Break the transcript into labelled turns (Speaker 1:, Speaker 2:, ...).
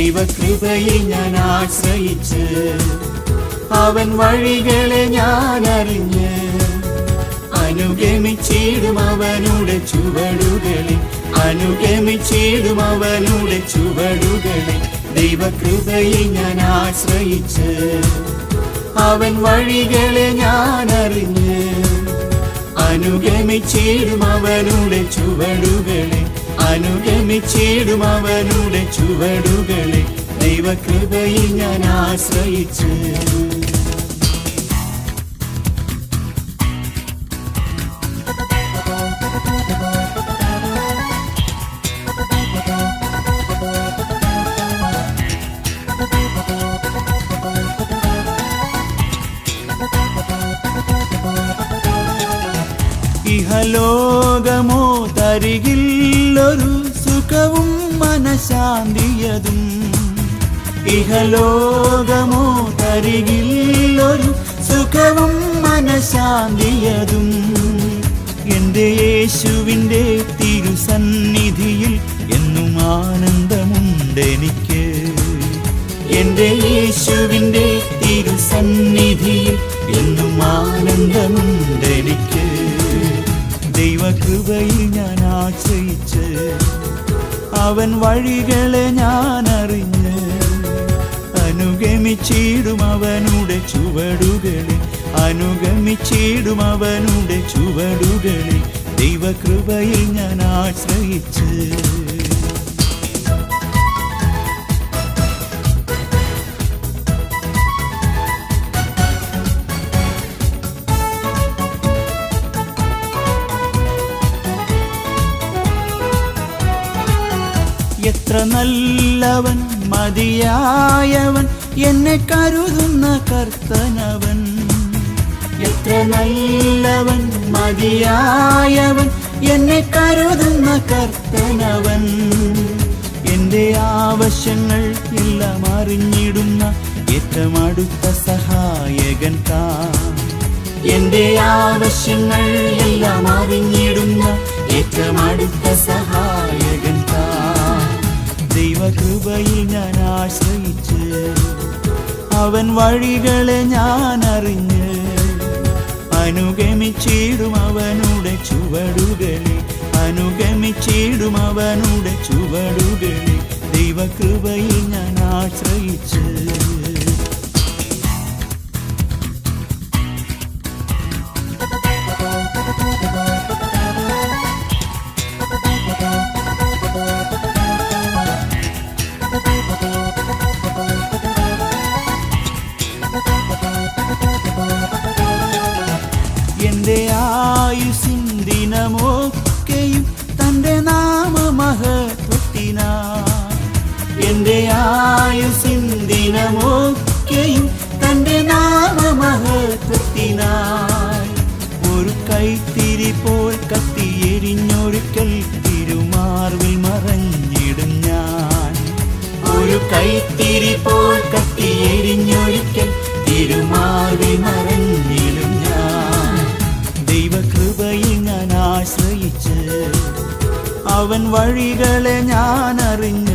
Speaker 1: ദൈവകൃപയിൽ ഞാൻ ആശ്രയിച്ച് അവൻ വഴികളെ ഞാൻ അറിഞ്ഞ് അനുഗമിച്ചിടും അവനുടെ ചുവടുകളെ അനുഗമിച്ചിടും അവനുടെ ചുവടുകളെ ദൈവകൃപയിൽ ഞാൻ ആശ്രയിച്ച് അവൻ വഴികളെ ഞാൻ അറിഞ്ഞ് അനുഗമിച്ചിടും അവനുടെ ചുവടുകളെ അനുഗമിച്ചിടും അവനുടെ ചുവടുകളെ ദൈവകൃപയിൽ ഞാൻ ആശ്രയിച്ച്. ഇഹലോകമോ തരികില്ലൊരു സുഖവും മനശാന്തിയതും. ഇഹലോകമോ തരികില്ലൊരു സുഖവും മനശാന്തിയതും. എന്റെ യേശുവിന്റെ തിരുസന്നിധിയിൽ എന്നും ആനന്ദമുണ്ടെനിക്ക്. എന്റെ യേശുവിന്റെ തിരുസന്നിധിയിൽ എന്നും ആനന്ദമുണ്ടെനിക്ക്. ദൈവകൃപയിൽ ഞാൻ ആശ്രയിച്ച് അവൻ വഴികളെ ഞാൻ അനുഗമിച്ചിടും അവനുടെ ചുവടുകളിൽ. അനുഗമിച്ചിടും അവനുടെ ചുവടുകളിൽ. ദൈവകൃപയിൽ ഞാൻ ആശ്രയിച്ച്. എത്ര നല്ലവൻ മതിയായവൻ എന്നെ കരുതുന്ന കർത്തനവൻ. എത്ര നല്ലവൻ മതിയായവൻ. എന്നെ കരുതുന്ന കർത്തനവൻ. എന്റെ ആവശ്യങ്ങൾ എല്ലാം അറിഞ്ഞിടുന്ന ഏറ്റവും അടുത്ത സഹായകൻ താ എന്റെ ആവശ്യങ്ങൾ എല്ലാം അറിഞ്ഞിടുന്ന ഏറ്റവും അടുത്ത താൻ ദൈവകൃപയിൽ ഞാൻ ആശ്രയിച്ച് അവൻ വഴികളെ ഞാൻ അറിഞ്ഞ് അനുഗമിച്ചിടും അവനുടെ ചുവടുകളെ അനുഗമിച്ചിടും അവനുടെ ചുവടുകളെ ദൈവകൃപയിൽ ഞാൻ ആശ്രയിച്ച് എന്റെ ആയുസിൻ ദിനമൊക്കെയും നാമ നാമമഹത്വത്തിനാ. എന്റെ ആയുസിൻ ദിനമൊക്കെയും നാമ നാമമഹത്വത്തിനായി ഒരു കൈത്തിരി പോൽ കത്തി എരിഞ്ഞൊരിക്കൽ തിരുമാർവിൽ മറഞ്ഞിടും ഞാൻ. ഒരു കൈത്തിരി പോൽ കത്തി എരിഞ്ഞൊരിക്കൽ തിരുമാർവിൽ മറഞ്ഞിടും അവൻ വഴികളെ ഞാൻ അറിഞ്ഞ്